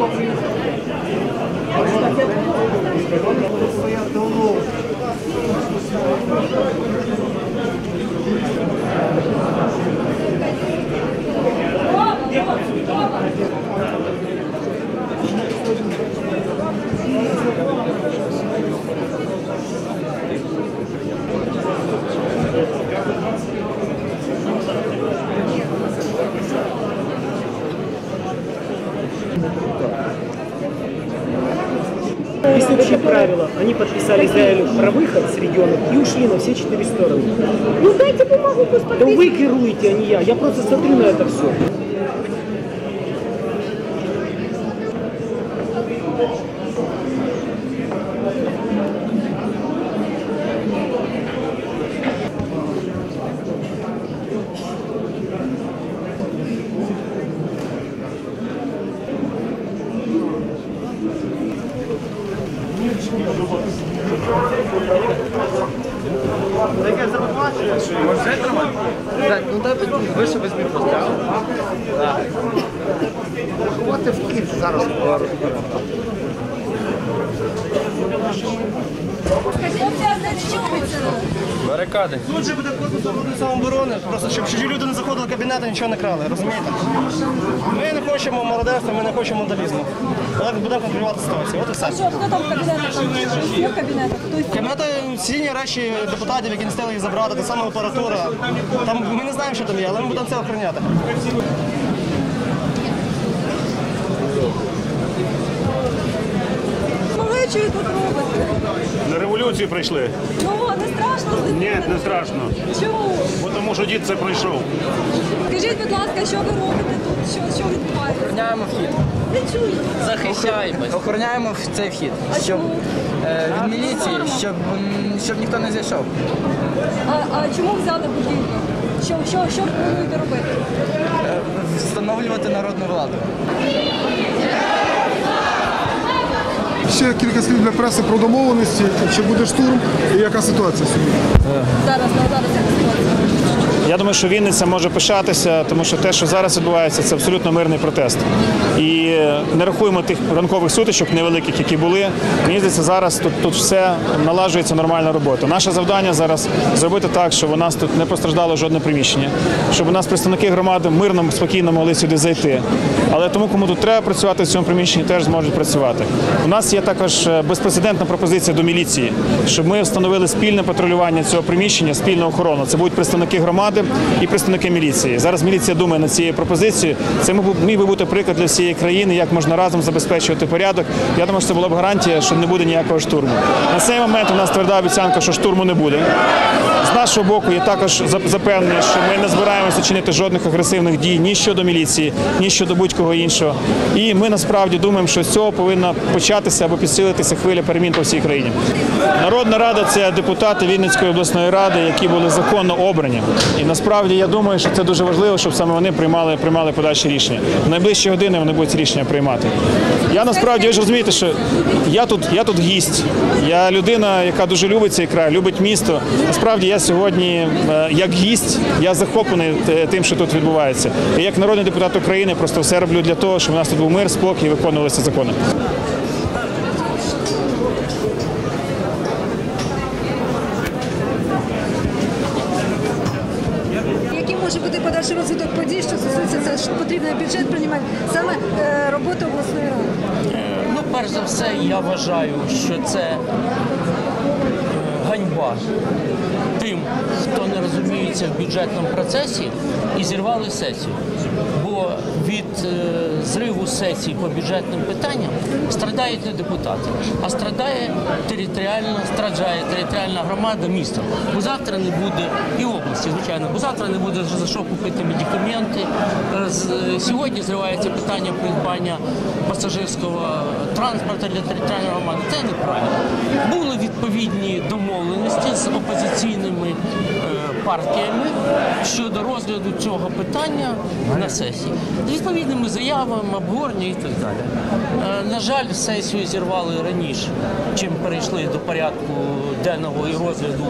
Obrigado. с регионов и ушли на все четыре стороны. Ну дайте бумагу, пусть Да подпишет. вы керуете, а не я. Я просто смотрю на это все. І зараз. Барикади. Тут же буде корпус оборони самооборони, просто щоб чужі люди не заходили в кабінет і нічого не крали, розумієте? Ми не хочемо мародерства, ми не хочемо вандалізму. Але будемо контролювати ситуацію. От і все. Що, хто там в кабінетах? Там в кабінетах? Кабінети цінні речі депутатів, які не стали їх забрати, та саме апаратура. Там ми не знаємо, що там є, але ми будемо це охороняти. Малечою тут робите. На революцію прийшли. Ну, не страшно? Ні, не страшно. Чому? Бо тому що дід це пройшов. Скажіть, будь ласка, що ви робите тут? Що, що відбувається? Охороняємо вхід. Не чую. Захищаємось. Охороняємо цей вхід. А Щоб чому? е, від міліції, щоб, м, щоб ніхто не зайшов. А, а чому взяли будівлю? Що, що, що плануєте робити? Е, Встановлювати народну владу. Ще кілька слів для преси про домовленості, чи буде штурм і яка ситуація сьогодні. Зараз, на зараз яка ситуація? Я думаю, що Вінниця може пишатися, тому що те, що зараз відбувається, це абсолютно мирний протест. І не рахуємо тих ранкових сутичок невеликих, які були. Мені здається, зараз тут, тут все налажується нормальна робота. Наше завдання зараз зробити так, щоб у нас тут не постраждало жодне приміщення, щоб у нас представники громади мирно, спокійно могли сюди зайти. Але тому, кому тут треба працювати в цьому приміщенні, теж зможуть працювати. У нас є також е, безпрецедентна пропозиція до міліції, щоб ми встановили спільне патрулювання цього приміщення, спільну охорону. Це будуть представники громади і представники міліції. Зараз міліція думає над цією пропозицією. Це міг би- бути приклад для всієї країни, як можна разом забезпечувати порядок. Я думаю, що це була б гарантія, що не буде ніякого штурму. На цей момент у нас тверда обіцянка, що штурму не буде. З нашого боку є також зап- запевнення, що ми не збираємося чинити жодних агресивних дій ні щодо міліції, ні щодо будь-кого іншого. І ми насправді думаємо, що з цього повинна початися або підсилитися хвиля перемін по всій країні. Народна рада це депутати Вінницької обласної ради, які були законно обрані. І насправді я думаю, що це дуже важливо, щоб саме вони приймали приймали подальші рішення. В найближчі години вони будуть рішення приймати. Я насправді ви ж розумієте, що я тут, я тут гість. Я людина, яка дуже любить цей край, любить місто. Насправді я сьогодні, е, як гість, я захоплений е, тим, що тут відбувається. І як народний депутат України просто все роблю для того, щоб у нас тут був мир, спокій і виконувалися закони. Який може бути подальший розвиток подій, що стосується це, що потрібно бюджет приймати, саме роботу обласної ради? Ну, перш за все, я вважаю, що це е, тим, хто не розуміється в бюджетному процесі і зірвали сесію. Бо від е, зриву сесії по бюджетним питанням страдають не депутати, а страдає територіальна, страждає територіальна громада міста. Бо завтра не буде і області, звичайно, бо завтра не буде за що купити медикаменти. Е, е, Сьогодні зривається питання придбання пасажирського транспорту для територіальної громади. Це неправильно. Були відповідні домовленості з опозиційними е, партіями щодо розгляду цього питання на сесії з відповідними заявами, обговорення і так далі. Е, На жаль, сесію зірвали раніше, чим перейшли до порядку денного і розгляду.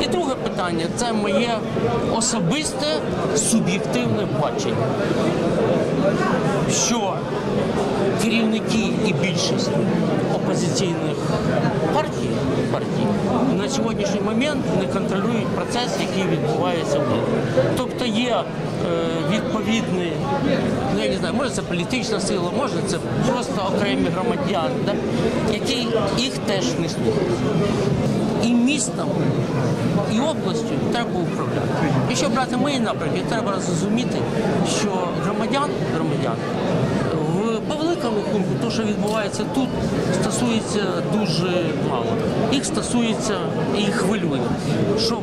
І друге питання це моє особисте суб'єктивне бачення що керівники і більшість опозиційних партій, партій на сьогоднішній момент не контролюють процес, який відбувається в них. Тобто є е, відповідний, ну я не знаю, може це політична сила, може це просто окремі громадяни, да, які їх теж не слухають. І містом, і областю треба управляти. Якщо брати мої напрямки, треба зрозуміти, що громадян, громадян по великому те, що відбувається тут, стосується дуже мало. Їх стосується і хвилює, щоб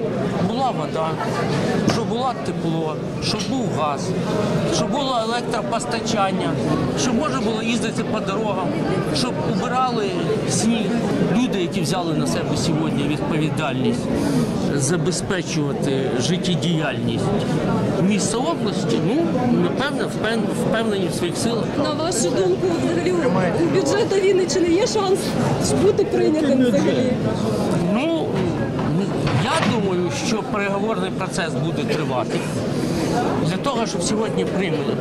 була вода, щоб було тепло, щоб був газ, щоб було електропостачання, щоб можна було їздити по дорогам, щоб убирали сніг. Люди, які взяли на себе сьогодні відповідальність забезпечувати життєдіяльність міста області, ну напевно, впевнені в своїх силах. На вашу думку, взагалі у бюджету Вінниччини є шанс бути прийнятим взагалі? Ну я думаю, що переговорний процес буде тривати. Для того, щоб сьогодні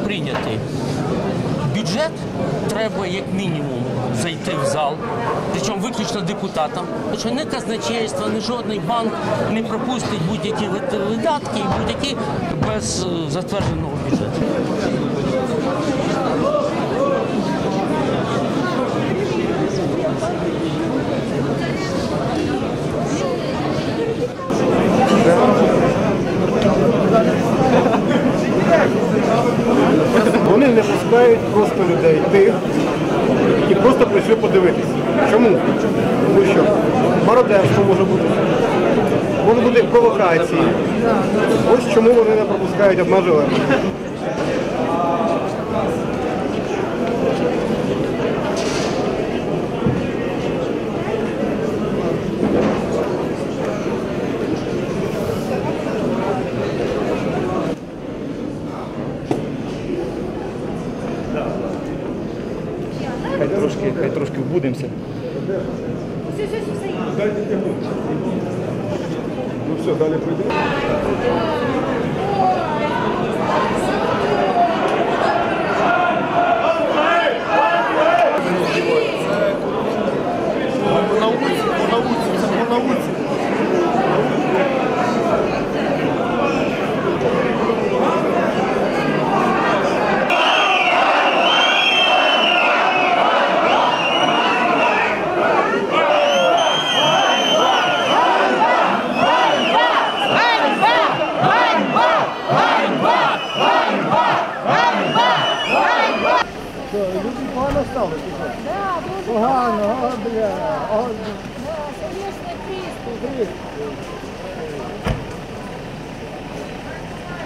прийняти бюджет, треба як мінімум зайти в зал, причому виключно депутатам. Що ні казначейство, ні жодний банк не пропустить будь-які видатки і будь-які без е, затвердженого бюджету. Просто людей, тих, які просто прийшли подивитися. Чому? Тому що мародерство може бути, може бути провокації. Ось чому вони не пропускають обмежувати. Хай трошки, хай трошки вбудемося. Ну все, далі прийдемо.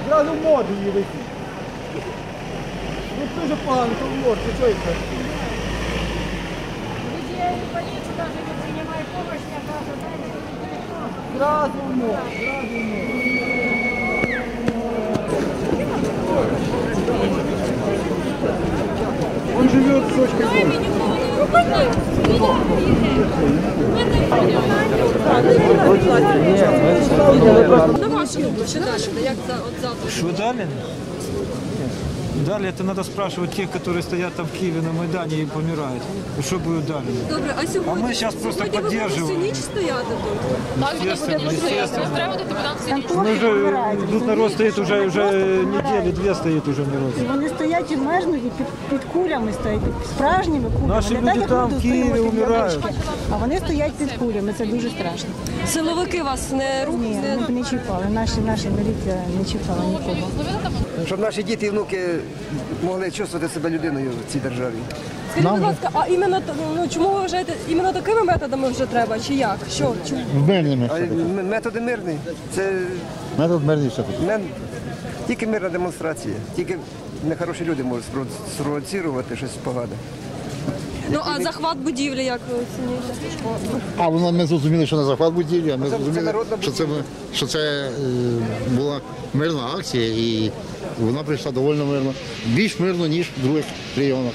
Зразу в моду її вийти. Ну дуже погано, то в моду, ти чого їх? Зразу в моду, зразу в моду. Он живет с дочкой дома. На вашу думку, що далі? Як за от завтра? Что дали? Дали, это надо спрашивать тех, которые стоят там в Киеве на Майдане и помирают. Что будет далі? Добре, а сьогодні? А ми щас просто сьогодні ви будете підтримуємо. всю ніч стояти тут? Естественно, естественно. Мы уже, тут народ стоит уже, уже недели, две стоит уже народ. Вони стоять і мерзнуть і під, під кулями стоять, під справжніми кулями. Наші Не люди так, як там в Києві стоїмо під умирають. водички, А вони стоять під кулями, це дуже страшно. Силовики вас не Ні, не не, не чіпали, наші, наша міліція не чіпала нікого. Щоб наші діти і внуки могли чувствувати себе людиною в цій державі. Скажіть, будь ласка, а іменно т- ну чому ви вважаєте, іменно такими методами вже треба? Чи як? Що? Чому? Мирними. А м- методи мирні. Це Метод мирний все-таки. мен- тільки мирна демонстрація. Тільки нехороші люди можуть спровоцірувати щось погане. Ну а захват будівлі, як ви оцінюєте? А воно ми зрозуміли, що не захват будівлі, а ми Це- зрозуміли, народна що це, що це е, була мирна акція і вона прийшла доволі мирно. Більш мирно, ніж в других регіонах.